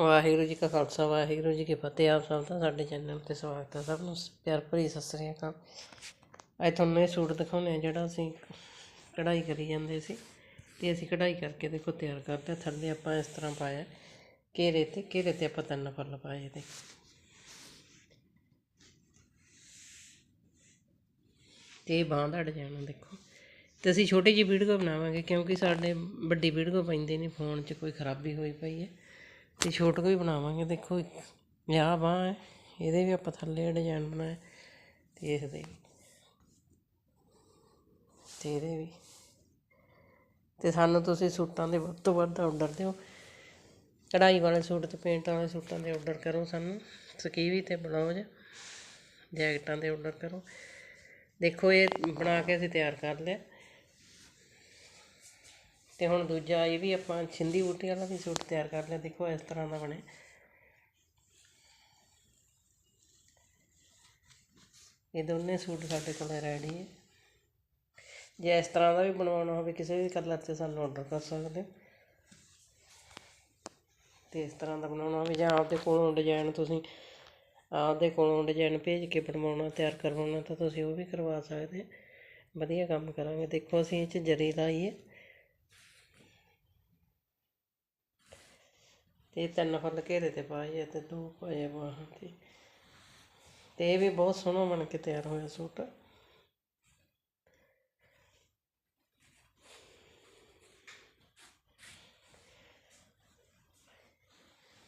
ਵਾਹਿਗੁਰੂ ਜੀ ਕਾ ਖਾਲਸਾ, ਵਾਹਿਗੁਰੂ ਜੀ ਕੀ ਫਤਿਹ। ਆਪ ਸਭ ਦਾ ਸਾਡੇ ਚੈਨਲ ਤੇ ਸਵਾਗਤ ਹੈ ਸਭ ਨੂੰ। ਪਿਆਰ ਭਰੀ ਸਤਿ ਸ੍ਰੀ ਅਕਾਲ। ਅੱਜ ਤੁਹਾਨੂੰ ਇਹ ਸੂਟ ਦਿਖਾਉਂਦੇ ਆ ਜਿਹੜਾ ਅਸੀਂ ਕਢਾਈ ਕਰੀ ਜਾਂਦੇ ਸੀ ਤੇ ਅਸੀਂ ਕਢਾਈ ਕਰਕੇ ਦੇਖੋ ਤਿਆਰ ਕਰਤਾ ਥੱਲੇ ਆਪਾਂ ਇਸ ਤਰ੍ਹਾਂ ਪਾਇਆ, ਘੇਰੇ ਤੇ ਘੇਰੇ ਤੇ ਆਪਾਂ ਤਿੰਨ ਫੁੱਲ ਪਾਏ ਤੇ ਤੇ ਇਹ ਬਾਂਹ ਦਾ ਡਿਜ਼ਾਈਨ ਦੇਖੋ। ਤੇ ਅਸੀਂ ਛੋਟੀ ਜਿਹੀ ਵੀਡੀਓ ਬਣਾਵਾਂਗੇ ਕਿਉਂਕਿ ਸਾਡੇ ਵੱਡੀ ਵੀਡੀਓ ਪੈਂਦੀ ਨੇ, ਫੋਨ 'ਚ ਕੋਈ ਖਰਾਬੀ ਹੋਈ ਪਈ ਹੈ। ਅਤੇ ਛੋਟ ਕੋਈ ਬਣਾਵਾਂਗੇ, ਦੇਖੋ ਆਹ ਬਾਂਹ ਹੈ, ਇਹਦੇ ਵੀ ਆਪਾਂ ਥੱਲੇ ਡਿਜ਼ਾਇਨ ਬਣਾਇਆ ਤੇ ਇਸ ਦੇ ਵੀ ਇਹਦੇ ਵੀ। ਅਤੇ ਸਾਨੂੰ ਤੁਸੀਂ ਸੂਟਾਂ ਦੇ ਵੱਧ ਤੋਂ ਵੱਧ ਆਰਡਰ ਦਿਓ। ਕਢਾਈ ਵਾਲੇ ਸੂਟ ਅਤੇ ਪੇਂਟ ਵਾਲੇ ਸੂਟਾਂ ਦੇ ਆਰਡਰ ਕਰੋ ਸਾਨੂੰ, ਸਕੀਵੀ ਅਤੇ ਬਲਾਉਜ ਜੈਕਟਾਂ ਦੇ ਆਰਡਰ ਕਰੋ। ਦੇਖੋ ਇਹ ਬਣਾ ਕੇ ਅਸੀਂ ਤਿਆਰ ਕਰ ਲਿਆ। ਅਤੇ ਹੁਣ ਦੂਜਾ ਇਹ ਵੀ ਆਪਾਂ ਛਿੰਦੀ ਬੂਟੀ ਵਾਲਾ ਵੀ ਸੂਟ ਤਿਆਰ ਕਰ ਲਿਆ, ਦੇਖੋ ਇਸ ਤਰ੍ਹਾਂ ਦਾ ਬਣਿਆ ਇਹ ਦੋਨੇ ਸੂਟ ਸਾਡੇ ਕੋਲ ਰੈਡੀ ਹੈ। ਜੇ ਇਸ ਤਰ੍ਹਾਂ ਦਾ ਵੀ ਬਣਵਾਉਣਾ ਹੋਵੇ, ਕਿਸੇ ਵੀ ਕਲਰ 'ਚ ਸਾਨੂੰ ਆਰਡਰ ਕਰ ਸਕਦੇ ਹੋ। ਤੇ ਇਸ ਤਰ੍ਹਾਂ ਦਾ ਬਣਾਉਣਾ ਹੋਵੇ, ਜਾਂ ਆਪਦੇ ਕੋਲੋਂ ਡਿਜ਼ਾਈਨ ਤੁਸੀਂ ਆਪਦੇ ਕੋਲੋਂ ਡਿਜ਼ਾਈਨ ਭੇਜ ਕੇ ਬਣਵਾਉਣਾ, ਤਿਆਰ ਕਰਵਾਉਣਾ, ਤਾਂ ਤੁਸੀਂ ਉਹ ਵੀ ਕਰਵਾ ਸਕਦੇ ਵਧੀਆ ਕੰਮ ਕਰਾਂਗੇ। ਦੇਖੋ ਅਸੀਂ ਇਹ 'ਚ ਜਰੀ ਲਾਈ ਹੈ। ਤੇ ਤਿੰਨ ਫੁੱਲ ਘੇਰੇ ਤੇ ਪਾਏ ਆ ਤੇ ਦੋ ਪਾਏ ਆ ਬਾਹਾਂ ਤੇ। ਤੇ ਇਹ ਵੀ ਬਹੁਤ ਸੋਹਣਾ ਬਣ ਕੇ ਤਿਆਰ ਹੋਇਆ ਸੂਟ।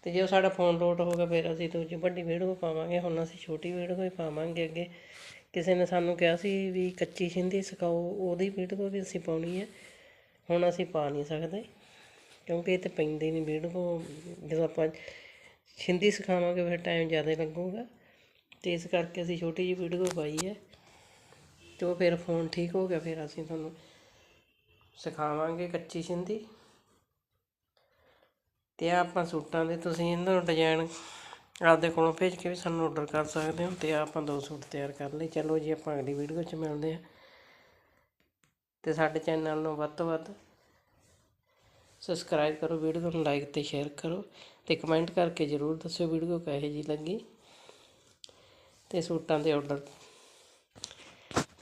ਤੇ ਜੇ ਸਾਡਾ ਫੋਨ ਲੋਡ ਹੋਗਾ ਫਿਰ ਅਸੀਂ ਦੂਜੀ ਵੱਡੀ ਵੀਡੀਓ ਪਾਵਾਂਗੇ। ਹੁਣ ਅਸੀਂ ਛੋਟੀ ਵੀਡੀਓ ਹੀ ਪਾਵਾਂਗੇ ਅੱਗੇ। ਕਿਸੇ ਨੇ ਸਾਨੂੰ ਕਿਹਾ ਸੀ ਵੀ ਕੱਚੀ ਸਿੰਧੀ ਸਿਖਾਓ, ਉਹਦੀ ਵੀਡੀਓ ਵੀ ਅਸੀਂ ਪਾਉਣੀ ਹੈ। ਹੁਣ ਅਸੀਂ ਪਾ ਨਹੀਂ ਸਕਦੇ। ਕਿਉਂਕਿ ਇਹ ਤਾਂ ਪੈਂਦੇ ਨਹੀਂ ਵੀਡੀਓ ਜਦੋਂ ਆਪਾਂ ਸਿੰਧੀ ਸਿਖਾਵਾਂਗੇ ਫਿਰ ਟਾਈਮ ਜ਼ਿਆਦਾ ਲੱਗੂਗਾ। ਅਤੇ ਇਸ ਕਰਕੇ ਅਸੀਂ ਛੋਟੀ ਜਿਹੀ ਵੀਡੀਓ ਪਾਈ ਹੈ ਅਤੇ ਉਹ ਫਿਰ ਫੋਨ ਠੀਕ ਹੋ ਗਿਆ, ਫਿਰ ਅਸੀਂ ਤੁਹਾਨੂੰ ਸਿਖਾਵਾਂਗੇ ਕੱਚੀ ਸਿੰਧੀ ਤੇ ਆਹ ਆਪਾਂ ਸੂਟਾਂ ਦੇ, ਤੁਸੀਂ ਇਹਨਾਂ ਨੂੰ ਡਿਜ਼ਾਈਨ ਆਪਦੇ ਕੋਲੋਂ ਭੇਜ ਕੇ ਵੀ ਸਾਨੂੰ ਆਰਡਰ ਕਰ ਸਕਦੇ ਹੋ ਤੇ ਆਹ ਆਪਾਂ ਦੋ ਸੂਟ ਤਿਆਰ ਕਰ ਲਏ। ਚਲੋ ਜੀ, ਆਪਾਂ ਅਗਲੀ ਵੀਡੀਓ 'ਚ ਮਿਲਦੇ ਹਾਂ। ਤੇ ਸਾਡੇ ਚੈਨਲ ਨੂੰ ਵੱਧ ਤੋਂ ਵੱਧ ਸਬਸਕ੍ਰਾਈਬ ਕਰੋ ਵੀਡੀਓ ਨੂੰ ਲਾਈਕ ਤੇ ਸ਼ੇਅਰ ਕਰੋ ਤੇ ਕਮੈਂਟ ਕਰਕੇ ਜ਼ਰੂਰ ਦੱਸਿਓ ਵੀਡੀਓ ਕਿਹੋ ਜਿਹੀ ਲੱਗੀ ਤੇ ਸੂਟਾਂ ਦੇ ਆਰਡਰ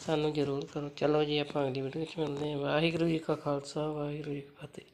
ਸਾਨੂੰ ਜ਼ਰੂਰ ਕਰੋ। ਚਲੋ ਜੀ, ਆਪਾਂ ਅਗਲੀ ਵੀਡੀਓ 'ਚ ਮਿਲਦੇ ਹਾਂ। ਵਾਹਿਗੁਰੂ ਜੀ ਕਾ ਖਾਲਸਾ, ਵਾਹਿਗੁਰੂ ਜੀ ਕੀ ਫਤਿਹ।